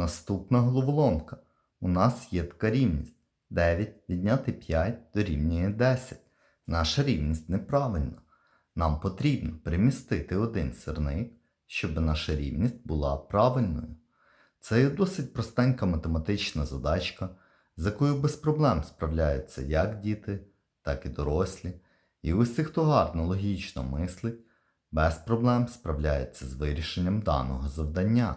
Наступна головоломка. У нас є така рівність. 9 відняти 5 дорівнює 10. Наша рівність неправильна. Нам потрібно перемістити один сирник, щоб наша рівність була правильною. Це є досить простенька математична задачка, з якою без проблем справляються як діти, так і дорослі. І усі, хто гарно логічно мислить, без проблем справляється з вирішенням даного завдання.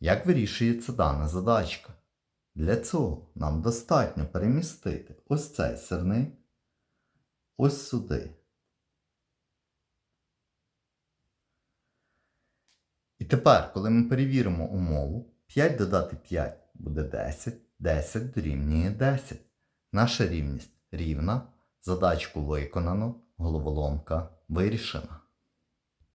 Як вирішується дана задачка? Для цього нам достатньо перемістити ось цей сирник ось сюди. І тепер, коли ми перевіримо умову, 5 додати 5 буде 10, 10 дорівнює 10. Наша рівність рівна, задачку виконано, головоломка вирішена.